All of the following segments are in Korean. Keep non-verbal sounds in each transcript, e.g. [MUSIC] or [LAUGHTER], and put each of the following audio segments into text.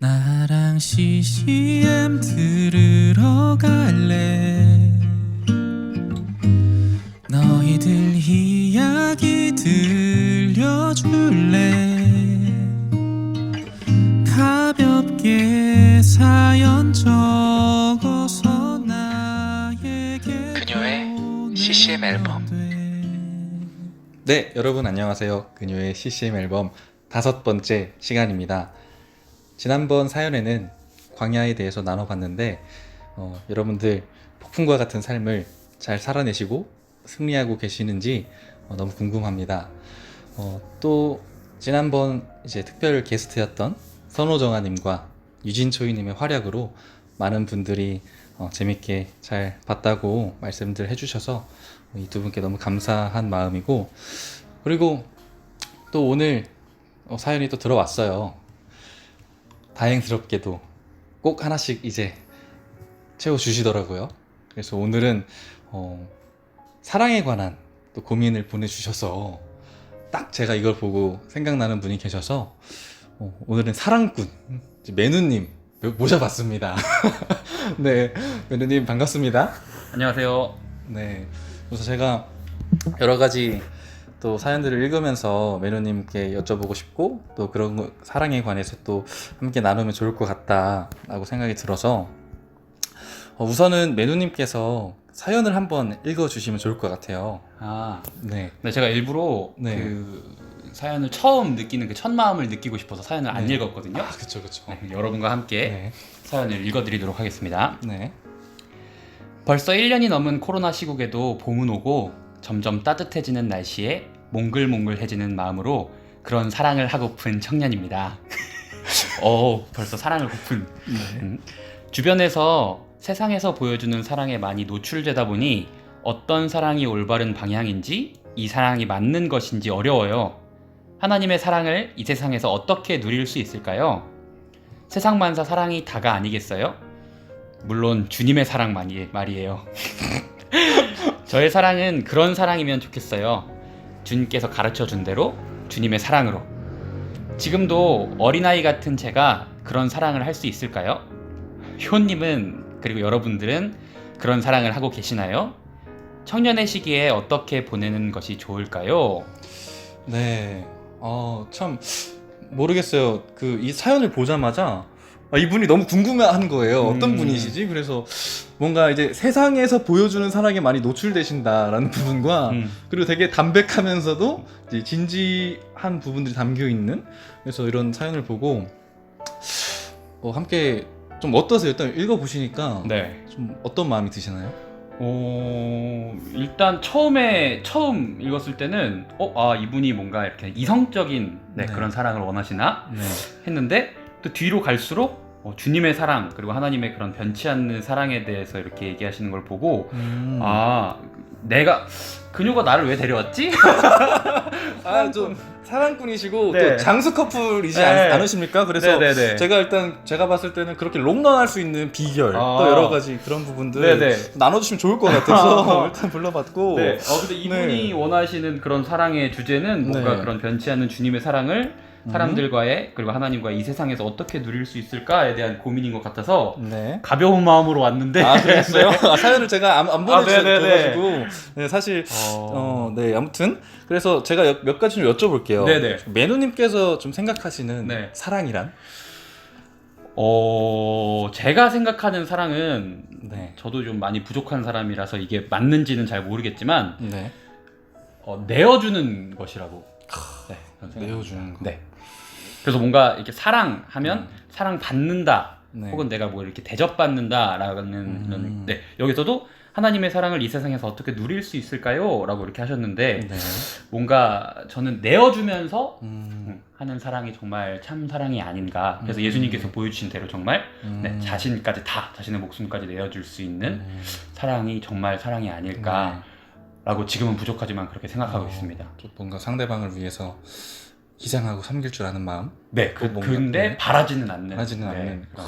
나랑 CCM 들으러 갈래 너희들 이야기 들려줄래 가볍게 사연 적어서 나에게 그녀의 CCM 앨범. 네, 여러분 안녕하세요. 그녀의 CCM 앨범 다섯 번째 시간입니다. 지난번 사연에는 광야에 대해서 나눠봤는데 어, 여러분들 폭풍과 같은 삶을 잘 살아내시고 승리하고 계시는지 어, 너무 궁금합니다. 어, 또 지난번 이제 특별 게스트였던 선호정아님과 유진초이님의 활약으로 많은 분들이 어, 재밌게 잘 봤다고 말씀들 해주셔서 이 두 분께 너무 감사한 마음이고 그리고 또 오늘 어, 사연이 또 들어왔어요. 다행스럽게도 꼭 하나씩 이제 채워주시더라고요. 그래서 오늘은 어, 사랑에 관한 또 고민을 보내주셔서 딱 제가 이걸 보고 생각나는 분이 계셔서 어, 오늘은 사랑꾼 매누님 모셔봤습니다. [LAUGHS] 네, 매누님 반갑습니다. 안녕하세요. 네. 그래서 제가 여러 가지 또 사연들을 읽으면서 매너님께 여쭤보고 싶고 또 그런 거- 사랑에 관해서 또 함께 나누면 좋을 것 같다라고 생각이 들어서 어, 우선은 매누님께서 사연을 한번 읽어주시면 좋을 것 같아요. 아, 네. 네, 제가 일부러 네. 그 사연을 처음 느끼는 그 첫 마음을 느끼고 싶어서 사연을 안 네. 읽었거든요. 아, 그쵸, 그쵸. 네, 여러분과 함께 네. 사연을 읽어드리도록 하겠습니다. 네. 벌써 1년이 넘은 코로나 시국에도 봄은 오고 점점 따뜻해지는 날씨에 몽글몽글해지는 마음으로 그런 사랑을 하고픈 청년입니다. [LAUGHS] 어, 벌써 사랑을 고픈. 네. 음. 주변에서 세상에서 보여주는 사랑에 많이 노출되다 보니 어떤 사랑이 올바른 방향인지 이 사랑이 맞는 것인지 어려워요. 하나님의 사랑을 이 세상에서 어떻게 누릴 수 있을까요? 세상 만사 사랑이 다가 아니겠어요? 물론 주님의 사랑 많이 말이에요. [LAUGHS] 저의 사랑은 그런 사랑이면 좋겠어요. 주님께서 가르쳐 준 대로 주님의 사랑으로. 지금도 어린아이 같은 제가 그런 사랑을 할 수 있을까요? 효님은 그리고 여러분들은 그런 사랑을 하고 계시나요? 청년의 시기에 어떻게 보내는 것이 좋을까요? 네. 어, 참 모르겠어요. 그 이 사연을 보자마자 아, 이분이 너무 궁금해하는 거예요. 어떤 음. 분이시지? 그래서 뭔가 이제 세상에서 보여주는 사랑에 많이 노출되신다라는 [LAUGHS] 부분과 음. 그리고 되게 담백하면서도 진지한 부분들이 담겨 있는 그래서 이런 사연을 보고 어, 함께 좀 어떠세요? 일단 읽어보시니까 네. 좀 어떤 마음이 드시나요? 어, 일단 처음에 처음 읽었을 때는 어, 아 이분이 뭔가 이렇게 이성적인 네, 네. 그런 사랑을 원하시나 네. 했는데 또 뒤로 갈수록 어, 주님의 사랑 그리고 하나님의 그런 변치 않는 사랑에 대해서 이렇게 얘기하시는 걸 보고 음. 아 내가 그녀가 나를 왜 데려왔지? [LAUGHS] 아, 좀 사랑꾼이시고 네. 또 장수 커플이지 네. 않, 않으십니까? 그래서 네 네 네. 제가 일단 제가 봤을 때는 그렇게 롱런할 수 있는 비결 아. 또 여러 가지 그런 부분들 네 네. 나눠주시면 좋을 것 같아서 [LAUGHS] 일단 불러봤고 네. 어 근데 이분이 네. 원하시는 그런 사랑의 주제는 뭔가 네. 그런 변치 않는 주님의 사랑을 사람들과의 그리고 하나님과의 이 세상에서 어떻게 누릴 수 있을까에 대한 고민인 것 같아서 네. 가벼운 마음으로 왔는데 아 그랬어요? 아, 사연을 제가 안, 안 아. 보내주셔가지고 네, 사실 어... 어, 네 아무튼 그래서 제가 여- 몇 가지 좀 여쭤볼게요. 네네. 매누님께서 좀 생각하시는 네. 사랑이란? 어, 제가 생각하는 사랑은 네. 저도 좀 많이 부족한 사람이라서 이게 맞는지는 잘 모르겠지만 네. 어, 내어주는 것이라고 네. 내어주는 거. 네. 그래서 뭔가 이렇게 사랑하면 음. 사랑 받는다 네. 혹은 내가 뭐 이렇게 대접받는다라는 음. 이런 네 여기서도 하나님의 사랑을 이 세상에서 어떻게 누릴 수 있을까요?라고 이렇게 하셨는데 네. 뭔가 저는 내어주면서 음. 하는 사랑이 정말 참 사랑이 아닌가. 그래서 음. 예수님께서 보여주신 대로 정말 음. 네, 자신까지 다 자신의 목숨까지 내어줄 수 있는 음. 사랑이 정말 사랑이 아닐까 라고 지금은 부족하지만 그렇게 생각하고 어, 있습니다. 좀 뭔가 상대방을 위해서 희생하고 섬길 줄 아는 마음 네, 그, 뭔가, 근데 네. 바라지는 않는. 바라지는 네, 않는. 그런.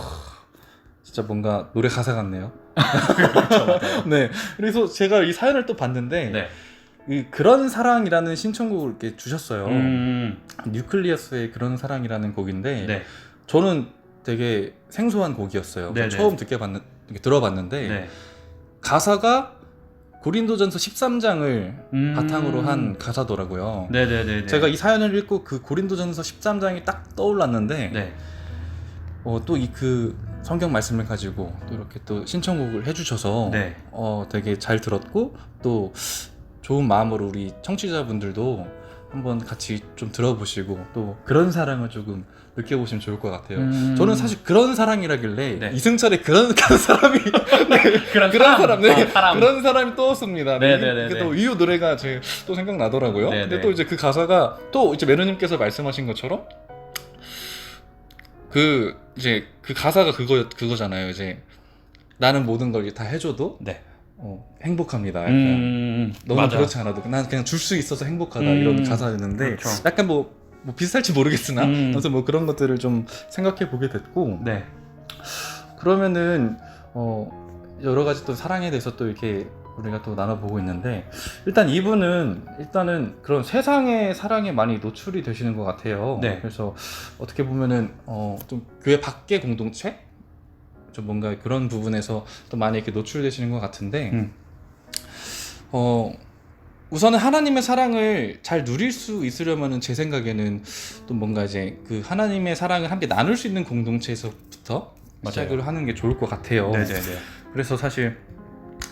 진짜 뭔가 노래 가사 같네요. [LAUGHS] 그렇죠. 네. 그래서 제가 이 사연을 또 봤는데 네. 이 그런 사랑이라는 신청곡을 이렇게 주셨어요. 음, 뉴클리어스의 그런 사랑이라는 곡인데 네. 저는 되게 생소한 곡이었어요. 네네. 처음 듣게 봤는 들어봤는데 네. 가사가 고린도전서 13장을 음. 바탕으로 한 가사더라고요. 네네네. 제가 이 사연을 읽고 그 고린도전서 13장이 딱 떠올랐는데 네. 어, 또 이 그 성경 말씀을 가지고 또 이렇게 또 신청곡을 해주셔서 네. 어, 되게 잘 들었고 또 좋은 마음으로 우리 청취자분들도 한번 같이 좀 들어보시고 또 그런 사랑을 조금 느껴보시면 좋을 것 같아요. 음. 저는 사실 그런 사랑이라길래 네. 이승철의 그런 [LAUGHS] 그런 사람이 그런, [LAUGHS] 그런 사람, 네. 아, 사람. 그런 사람이 떠왔습니다. 네, 네, 네, 네. 또 이유 노래가 제 또 생각 나더라고요. 네, 근데 네. 또 이제 그 가사가 또 이제 매너님께서 말씀하신 것처럼 그 이제 그 가사가 그거 그거잖아요. 이제 나는 모든 걸 다 해줘도 네. 어, 행복합니다. 약간 음. 너무 맞아. 그렇지 않아도 난 그냥 줄 수 있어서 행복하다 음. 이런 가사였는데 그렇죠. 약간 뭐, 뭐 비슷할지 모르겠으나 음. 그래서 뭐 그런 것들을 좀 생각해 보게 됐고 네. 그러면은 어 여러 가지 또 사랑에 대해서 또 이렇게 우리가 또 나눠보고 있는데 일단 이분은 일단은 그런 세상의 사랑에 많이 노출이 되시는 것 같아요. 네. 그래서 어떻게 보면은 어 좀 교회 밖의 공동체 좀 뭔가 그런 부분에서 또 많이 이렇게 노출되시는 것 같은데 음. 어 우선은 하나님의 사랑을 잘 누릴 수 있으려면은 제 생각에는 또 뭔가 이제 그 하나님의 사랑을 함께 나눌 수 있는 공동체에서부터 맞아요. 시작을 하는 게 좋을 것 같아요. 네네네. 그래서 사실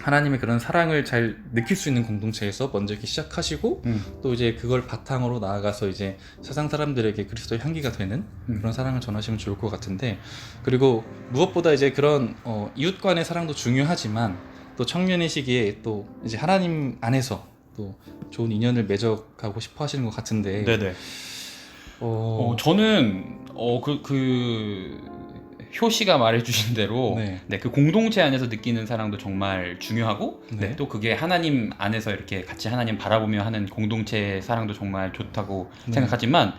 하나님의 그런 사랑을 잘 느낄 수 있는 공동체에서 먼저 이렇게 시작하시고 음. 또 이제 그걸 바탕으로 나아가서 이제 세상 사람들에게 그리스도의 향기가 되는 음. 그런 사랑을 전하시면 좋을 것 같은데 그리고 무엇보다 이제 그런 어, 이웃 간의 사랑도 중요하지만 또 청년의 시기에 또 이제 하나님 안에서 또 좋은 인연을 맺어가고 싶어 하시는 것 같은데 네네. 어, 어, 저는 어그 그 효 씨가 말해주신 대로 네. 네. 그 공동체 안에서 느끼는 사랑도 정말 중요하고 네. 네. 또 그게 하나님 안에서 이렇게 같이 하나님 바라보며 하는 공동체 사랑도 정말 좋다고 네. 생각하지만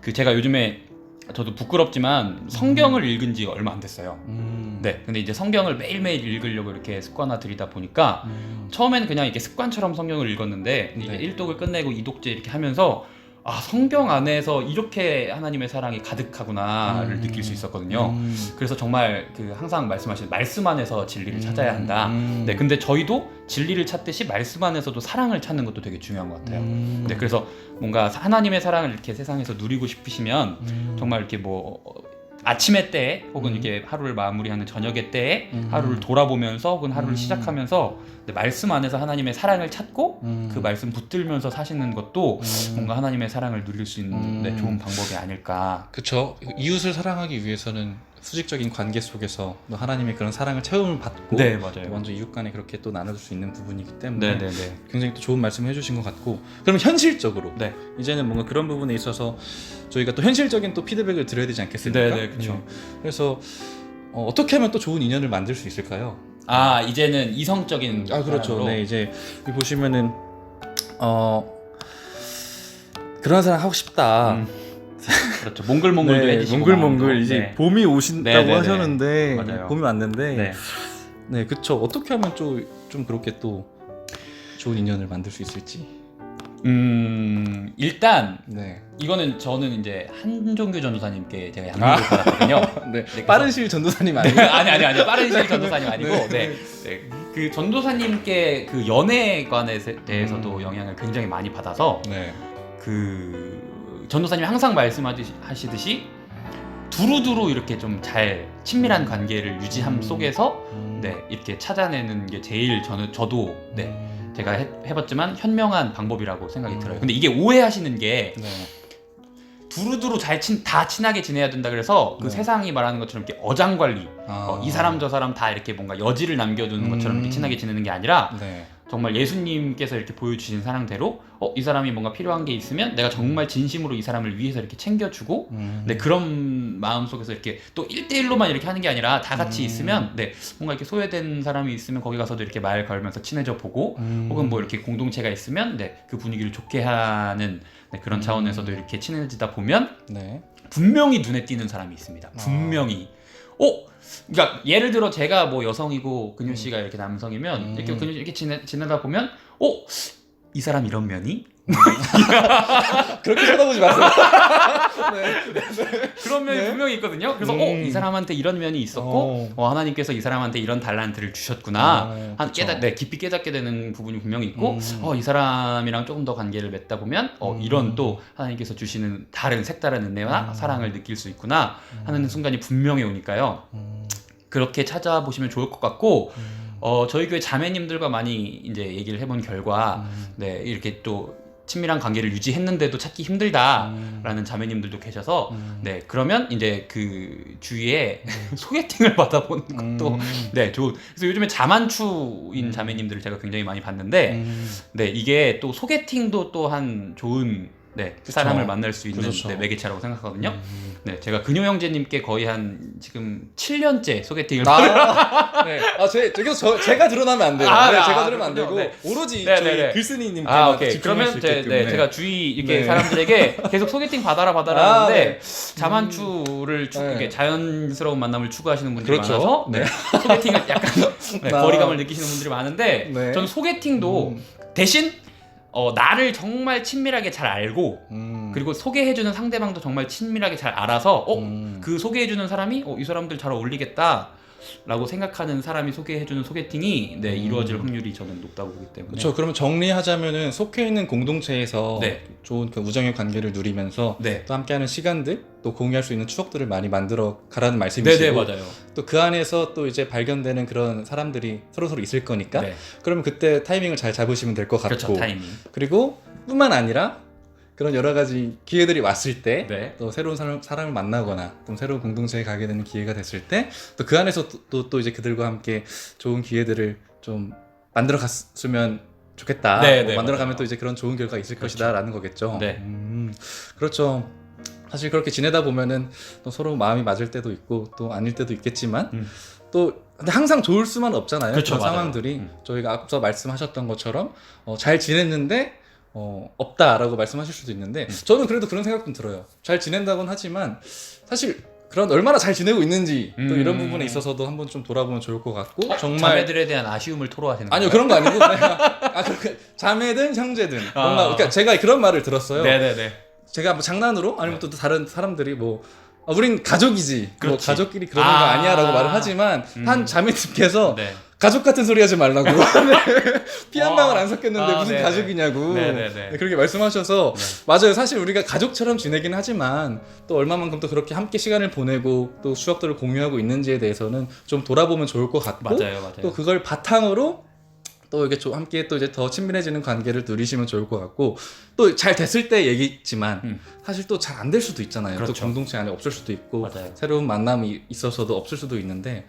그 제가 요즘에 저도 부끄럽지만 성경을 읽은 지 얼마 안 됐어요. 음, 네. 근데 이제 성경을 매일매일 읽으려고 이렇게 습관화 들이다 보니까 음, 처음에는 그냥 이렇게 습관처럼 성경을 읽었는데 이제 네. 일독을 끝내고 이독제 이렇게 하면서 아 성경 안에서 이렇게 하나님의 사랑이 가득하구나를 음. 느낄 수 있었거든요. 음, 그래서 정말 그 항상 말씀하신 말씀 안에서 진리를 찾아야 한다. 음, 네, 근데 저희도 진리를 찾듯이 말씀 안에서도 사랑을 찾는 것도 되게 중요한 것 같아요. 음, 네, 그래서 뭔가 하나님의 사랑을 이렇게 세상에서 누리고 싶으시면 음, 정말 이렇게 뭐 어, 아침의 때 혹은 음. 이렇게 하루를 마무리하는 저녁의 때에 음. 하루를 돌아보면서 혹은 하루를 음. 시작하면서 네, 말씀 안에서 하나님의 사랑을 찾고 음, 그 말씀 붙들면서 사시는 것도 음, 뭔가 하나님의 사랑을 누릴 수 있는 네, 음. 좋은 방법이 아닐까. 그쵸 이웃을 사랑하기 위해서는 수직적인 관계 속에서 또 하나님의 그런 사랑을 체험을 받고 네, 또 맞아요. 먼저 이웃 간에 그렇게 또 나눌 수 있는 부분이기 때문에 네, 네, 네. 굉장히 또 좋은 말씀을 해주신 것 같고 그럼 현실적으로 네. 이제는 뭔가 그런 부분에 있어서 저희가 또 현실적인 또 피드백을 드려야 되지 않겠습니까? 네, 네, 그쵸. 그래서 어, 어떻게 하면 또 좋은 인연을 만들 수 있을까요? 아, 이제는 이성적인 아 그렇죠. 사랑으로. 네 이제 보시면은 어 그런 사람 하고 싶다. 음, 그렇죠. 몽글몽글도 네, 해주시고 몽글몽글. 이제 네. 봄이 오신다고 네, 네, 네. 하셨는데 맞아요. 봄이 왔는데 네. 네, 그쵸. 어떻게 하면 좀, 좀 그렇게 또 좋은 인연을 만들 수 있을지. 음, 일단 네. 이거는 저는 이제 한종규 전도사님께 제가 양육을 아. 받았거든요. [LAUGHS] 네. 그래서- 빠른 시일 전도사님 네, 아니에요? 아니 아니 아니 빠른 시일 전도사님 아니고 네. 네. 네. 그 전도사님께 그 연애관에 대해서도 음. 영향을 굉장히 많이 받아서 네. 그 전도사님이 항상 말씀하시듯이 두루두루 이렇게 좀 잘 친밀한 관계를 유지함 음. 속에서 음. 네 이렇게 찾아내는 게 제일 저는 저도 네 음. 제가 해, 해봤지만 현명한 방법이라고 생각이 음. 들어요. 근데 이게 오해하시는 게 네. 두루두루 잘 친 다 친하게 지내야 된다 그래서 그 네. 세상이 말하는 것처럼 이렇게 어장 관리 아. 어, 이 사람 저 사람 다 이렇게 뭔가 여지를 남겨두는 것처럼 이렇게 음. 친하게 지내는 게 아니라 네. 정말 예수님께서 이렇게 보여주신 사랑대로 어, 이 사람이 뭔가 필요한 게 있으면 내가 정말 진심으로 이 사람을 위해서 이렇게 챙겨주고 음. 네 그런 마음 속에서 이렇게 또 1대1로만 이렇게 하는 게 아니라 다 같이 음. 있으면 네 뭔가 이렇게 소외된 사람이 있으면 거기 가서도 이렇게 말 걸면서 친해져 보고 음. 혹은 뭐 이렇게 공동체가 있으면 네 그 분위기를 좋게 하는 네, 그런 음. 차원에서도 이렇게 친해지다 보면 네. 분명히 눈에 띄는 사람이 있습니다. 아. 분명히. 어? 그러니까 예를 들어 제가 뭐 여성이고 근효 씨가 이렇게 남성이면 음. 이렇게 근효 이렇게 지내, 지내다 보면 어? 이 사람 이런 면이 [LAUGHS] 그렇게 쳐다보지 마세요. [LAUGHS] 네. 그런 면이 네. 분명히 있거든요. 그래서 음. 어, 이 사람한테 이런 면이 있었고 어. 어, 하나님께서 이 사람한테 이런 달란트를 주셨구나. 어, 한. 깨닫, 네, 깊이 깨닫게 되는 부분이 분명히 있고, 음. 어, 이 사람이랑 조금 더 관계를 맺다 보면, 어, 음. 이런 또 하나님께서 주시는 다른 색다른 은혜와 음. 사랑을 느낄 수 있구나 하는 순간이 분명히 오니까요. 음, 그렇게 찾아보시면 좋을 것 같고, 음, 어, 저희 교회 자매님들과 많이 이제 얘기를 해본 결과, 음, 네, 이렇게 또 친밀한 관계를 유지했는데도 찾기 힘들다라는 음, 자매님들도 계셔서, 음, 네, 그러면 이제 그 주위에 [LAUGHS] 소개팅을 받아보는 것도 음, 네, 좋은. 그래서 요즘에 자만추인 음. 자매님들을 제가 굉장히 많이 봤는데, 음, 네, 이게 또 소개팅도 또한 좋은 네, 그쵸. 사람을 만날 수 있는 그렇죠. 네, 매개체라고 생각하거든요. 음. 네, 제가 근효 형제님께 거의 한 지금 7년째 소개팅을 아, [LAUGHS] 네. 아, 제, 저기서 저, 제가 드러나면 안 돼요. 아, 네, 아, 제가 들으면 안 되고 그렇군요. 오로지 네, 저희 네, 네. 글쓴이님께 아, 오케이. 그러면 수 제, 있게끔. 네, 제가 주위 이렇게 네. 사람들에게 계속 소개팅 받아라 받아라 아, 하는데 네. 자만추를 추, 네. 이렇게 자연스러운 만남을 추구하시는 분들이 그렇죠. 많아서 네. 소개팅을 약간 [LAUGHS] 네, 아. 거리감을 느끼시는 분들이 많은데 네. 저는 소개팅도 음, 대신 어, 나를 정말 친밀하게 잘 알고 음, 그리고 소개해주는 상대방도 정말 친밀하게 잘 알아서 어, 음, 그 소개해주는 사람이 어, 이 사람들 잘 어울리겠다 라고 생각하는 사람이 소개해주는 소개팅이 네, 음. 이루어질 확률이 저는 높다고 보기 때문에 그렇죠. 그러면 정리하자면은 속해 있는 공동체에서 네. 좋은 그 우정의 관계를 누리면서 네. 또 함께하는 시간들, 또 공유할 수 있는 추억들을 많이 만들어 가라는 말씀이시고, 네네 맞아요 또 그 안에서 또 이제 발견되는 그런 사람들이 서로 서로 있을 거니까, 네. 그러면 그때 타이밍을 잘 잡으시면 될 것 같고, 그렇죠 타이밍 그리고 뿐만 아니라 그런 여러 가지 기회들이 왔을 때. 네. 또 새로운 사람, 사람을 만나거나 또 새로운 공동체에 가게 되는 기회가 됐을 때 또 그 안에서 또, 또, 또 이제 그들과 함께 좋은 기회들을 좀 만들어 갔으면 좋겠다. 네, 뭐 네, 만들어 맞아요. 가면 또 이제 그런 좋은 결과가 있을 그렇죠. 것이다라는 거겠죠. 네. 음, 그렇죠. 사실 그렇게 지내다 보면은 또 서로 마음이 맞을 때도 있고 또 아닐 때도 있겠지만 음. 또 근데 항상 좋을 수만 없잖아요. 그렇죠, 그런 맞아요. 상황들이 음. 저희가 앞서 말씀하셨던 것처럼 어, 잘 지냈는데 어, 없다라고 말씀하실 수도 있는데 음. 저는 그래도 그런 생각 좀 들어요. 잘 지낸다곤 하지만 사실 그런 얼마나 잘 지내고 있는지 또 음. 이런 부분에 있어서도 한번 좀 돌아보면 좋을 것 같고 어, 정말 자매들에 대한 아쉬움을 토로하시는 아니요? 그런 거 아니고 아 그렇게 자매든 형제든 아. 뭔가 그러니까 제가 그런 말을 들었어요. 네네네 제가 뭐 장난으로 아니면 네. 또 다른 사람들이 뭐 아, 우린 가족이지 뭐 그렇지. 가족끼리 그러는 아. 거 아니야라고 말을 하지만 음. 한 자매님께서 네. 가족 같은 소리 하지 말라고 [LAUGHS] 네. 피한 아. 방울 안 섞였는데 아, 무슨 네네. 가족이냐고 네네네. 네, 그렇게 말씀하셔서 네. 맞아요 사실 우리가 가족처럼 지내긴 하지만 또 얼마만큼 또 그렇게 함께 시간을 보내고 또 추억들을 공유하고 있는지에 대해서는 좀 돌아보면 좋을 것 같고 맞아요 맞아요 또 그걸 바탕으로 또 이게 좀 함께 또 이제 더 친밀해지는 관계를 누리시면 좋을 것 같고 또 잘 됐을 때 얘기지만 음. 사실 또 잘 안 될 수도 있잖아요. 또 그렇죠. 공동체 안에 없을 수도 있고 맞아요. 새로운 만남이 있어서도 없을 수도 있는데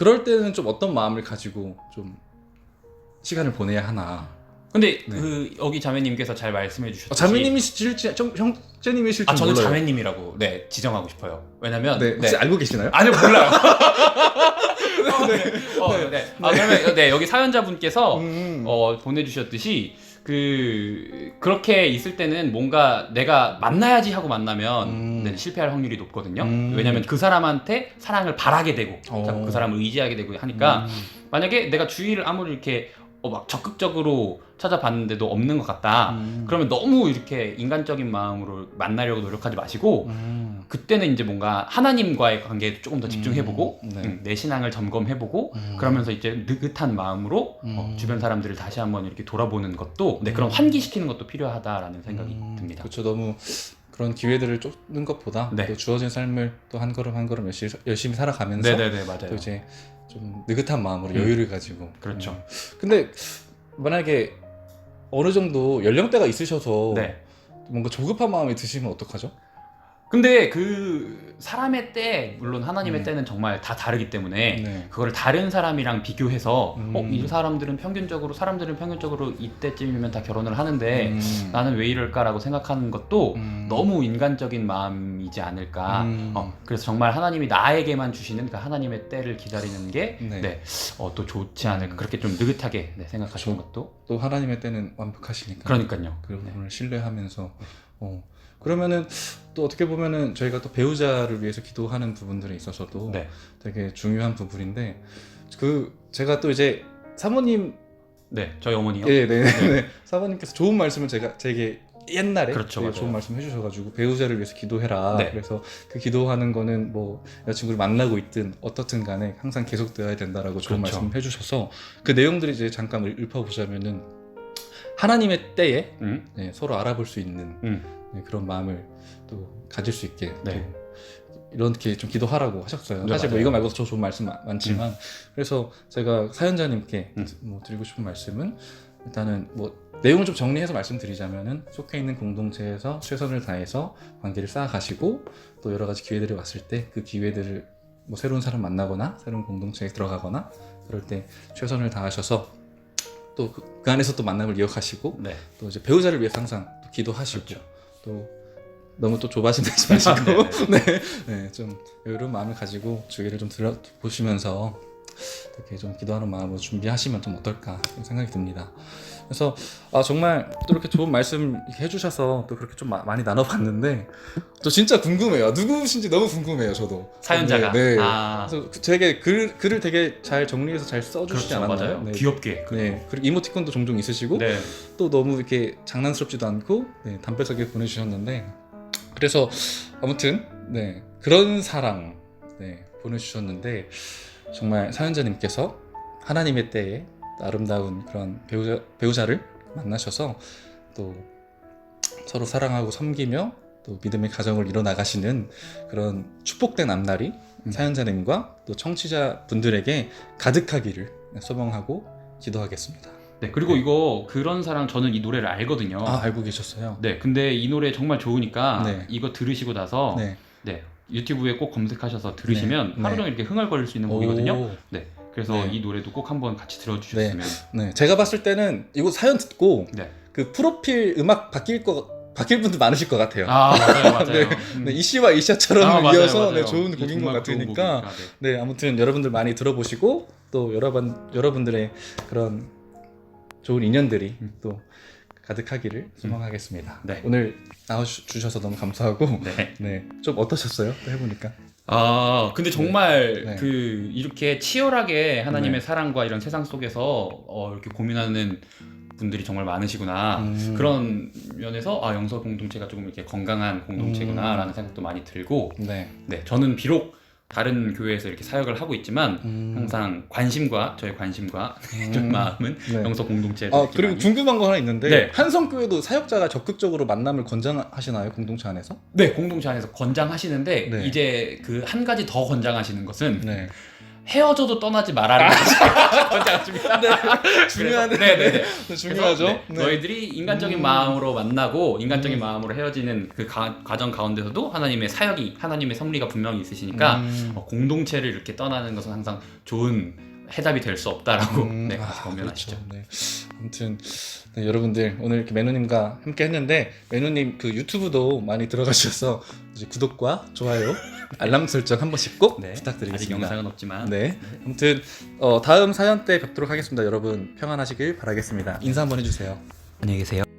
그럴 때는 좀 어떤 마음을 가지고 좀 시간을 보내야 하나. 근데 네. 그 여기 자매님께서 잘 말씀해 주셨듯이 어, 자매님이실지 형, 형제님이실지 아 저는 몰라요. 자매님이라고 네 지정하고 싶어요 왜냐면 네, 혹시 알고 계시나요? 아니요 몰라요. [LAUGHS] 어, 네. 어, 네. 아 그러면 네 여기 사연자분께서 음. 어, 보내주셨듯이 그 그렇게 있을 때는 뭔가 내가 만나야지 하고 만나면 음. 네, 실패할 확률이 높거든요. 음. 왜냐하면 그 사람한테 사랑을 바라게 되고 어. 자꾸 그 사람을 의지하게 되고 하니까 음. 만약에 내가 주위를 아무리 이렇게 어, 막 적극적으로 찾아봤는데도 없는 것 같다. 음. 그러면 너무 이렇게 인간적인 마음으로 만나려고 노력하지 마시고 음. 그때는 이제 뭔가 하나님과의 관계에 조금 더 집중해보고 음, 네. 음, 내 신앙을 점검해보고 음. 그러면서 이제 느긋한 마음으로 어, 음. 주변 사람들을 다시 한번 이렇게 돌아보는 것도 네, 그런 음. 환기시키는 것도 필요하다라는 생각이 음, 듭니다. 그렇죠. 너무 그런 기회들을 쫓는 것보다 네. 또 주어진 삶을 또 한 걸음 한 걸음 열심히, 열심히 살아가면서 네네네 맞아요. 또 이제 좀 느긋한 마음으로 음. 여유를 가지고. 그렇죠. 음. 근데 만약에 어느 정도 연령대가 있으셔서 네. 뭔가 조급한 마음이 드시면 어떡하죠? 근데 그 사람의 때 물론 하나님의 음. 때는 정말 다 다르기 때문에 네. 그거를 다른 사람이랑 비교해서 음. 어, 이 사람들은 평균적으로 사람들은 평균적으로 이때쯤이면 다 결혼을 하는데 음. 나는 왜 이럴까라고 생각하는 것도 음. 너무 인간적인 마음이지 않을까. 음. 어, 그래서 정말 하나님이 나에게만 주시는 그 하나님의 때를 기다리는 게 네. 네. 어, 또 좋지 않을까. 음. 그렇게 좀 느긋하게 네, 생각하시는. 것도 또 하나님의 때는 완벽하시니까. 그러니까요. 그 네. 부분을 신뢰하면서 어 그러면은 또 어떻게 보면은 저희가 또 배우자를 위해서 기도하는 부분들에 있어서도 네. 되게 중요한 부분인데 그 제가 또 이제 사모님 네, 저희 어머니요. 예, 네, 네. 네. 사모님께서 좋은 말씀을 제가 제게 옛날에 그렇죠, 되게. 좋은 말씀 해주셔가지고 배우자를 위해서 기도해라. 네. 그래서 그 기도하는 거는 뭐 여자친구를 만나고 있든 어떻든 간에 항상 계속되어야 된다라고 좋은 그렇죠. 말씀 해주셔서 그 내용들이 이제 잠깐 읊어보자면은 하나님의 때에 음, 네, 서로 알아볼 수 있는 음. 네, 그런 마음을 또 가질 수 있게 네. 또 이렇게 좀 기도하라고 하셨어요. 네, 사실 뭐 맞아요. 이거 말고도 저 좋은 말씀 많- 많지만 그래서 제가 사연자님께 음. 뭐 드리고 싶은 말씀은 일단은 뭐 내용을 좀 정리해서 말씀드리자면은 속해 있는 공동체에서 최선을 다해서 관계를 쌓아가시고 또 여러 가지 기회들이 왔을 때 그 기회들을 뭐 새로운 사람 만나거나 새로운 공동체에 들어가거나 그럴 때 최선을 다하셔서 또그 안에서 또 만남을 이어가시고 네. 또 이제 배우자를 위해서 항상 또 기도하시고 그렇죠. 또 너무 또 조바심 내지 [LAUGHS] 마시고. 네, 네, 네, 좀 여유로운 마음을 가지고 주기를 좀 들어 보시면서 이렇게 좀 기도하는 마음으로 준비하시면 좀 어떨까 생각이 듭니다. 그래서 아 정말 또 이렇게 좋은 말씀 해주셔서 또 그렇게 좀 마- 많이 나눠봤는데 저 진짜 궁금해요. 누구신지 너무 궁금해요. 저도 사연자가. 네. 네. 아, 그래서 그- 되게 글 글을 되게 잘 정리해서 잘 써주시지 그렇죠, 않았나요? 맞아요. 네. 귀엽게. 네. 그리고 이모티콘도 종종 있으시고 네. 또 너무 이렇게 장난스럽지도 않고 네, 담백하게 보내주셨는데 그래서 아무튼 네 그런 사랑 네, 보내주셨는데 정말 사연자님께서 하나님의 때에 아름다운 그런 배우자 배우자를 만나셔서 또 서로 사랑하고 섬기며 또 믿음의 가정을 이뤄 나가시는 그런 축복된 앞날이 음. 사연자님과 또 청취자 분들에게 가득하기를 소망하고 기도하겠습니다. 네, 그리고 네. 이거 그런 사랑 저는 이 노래를 알거든요. 아 알고 계셨어요? 네, 근데 이 노래 정말 좋으니까 네. 이거 들으시고 나서 네. 네. 유튜브에 꼭 검색하셔서 들으시면 네. 하루 네. 종일 이렇게 흥얼거릴 수 있는 곡이거든요. 오, 네, 그래서 네. 이 노래도 꼭 한번 같이 들어주셨으면. 네, 제가 봤을 때는 이거 사연 듣고 네. 그 프로필 음악 바뀔 거 바뀔 분들 많으실 것 같아요. 아 맞아요, [LAUGHS] 맞아요. 네, 음. 네, 이씨와 이샤처럼 아, 맞아요, 이어서 맞아요. 네, 좋은 곡인 것 같으니까 곡이니까, 네. 네 아무튼 여러분들 많이 들어보시고 또 여러분 여러분들의 그런 좋은 인연들이 음. 또 가득하기를 소망하겠습니다. 네. 오늘 나와주셔서 너무 감사하고 네. [LAUGHS] 네 좀 어떠셨어요? 또 해보니까 아 근데 정말 네. 그 이렇게 치열하게 하나님의 네. 사랑과 이런 세상 속에서 어, 이렇게 고민하는 분들이 정말 많으시구나 음. 그런 면에서 아 영서 공동체가 조금 이렇게 건강한 공동체구나라는 생각도 많이 들고 네 네 저는 비록 다른 교회에서 이렇게 사역을 하고 있지만 음. 항상 관심과 저의 관심과 [LAUGHS] 좀 음. 마음은 네. 영서 공동체에 아 그리고 궁금한 거 하나 있는데 네. 한성교회도 사역자가 적극적으로 만남을 권장하시나요 공동체 안에서? 네 공동체 안에서 권장하시는데 네. 이제 그 한 가지 더 권장하시는 것은 네. 헤어져도 떠나지 말라는 것이 권장하십니다. 중요하네. 네네. [LAUGHS] 중요하죠. 네, 너희들이 인간적인 음. 마음으로 만나고 인간적인 음. 마음으로 헤어지는 그 가, 과정 가운데서도 하나님의 사역이 하나님의 섭리가 분명히 있으시니까 음. 어, 공동체를 이렇게 떠나는 것은 항상 좋은 해답이 될 수 없다라고 음, 네, 아. 그렇죠. 네. 아무튼 네, 여러분들 오늘 이렇게 매누님과 함께 했는데 매누님 그 유튜브도 많이 들어가셔서 이제 구독과 좋아요, [LAUGHS] 알람 설정 한 번씩 꼭 네, 아직 부탁드리겠습니다. 영상은 없지만 네. 아무튼 어, 다음 사연 때 뵙도록 하겠습니다. 여러분 평안하시길 바라겠습니다. 인사 한번 해주세요. 안녕히 계세요.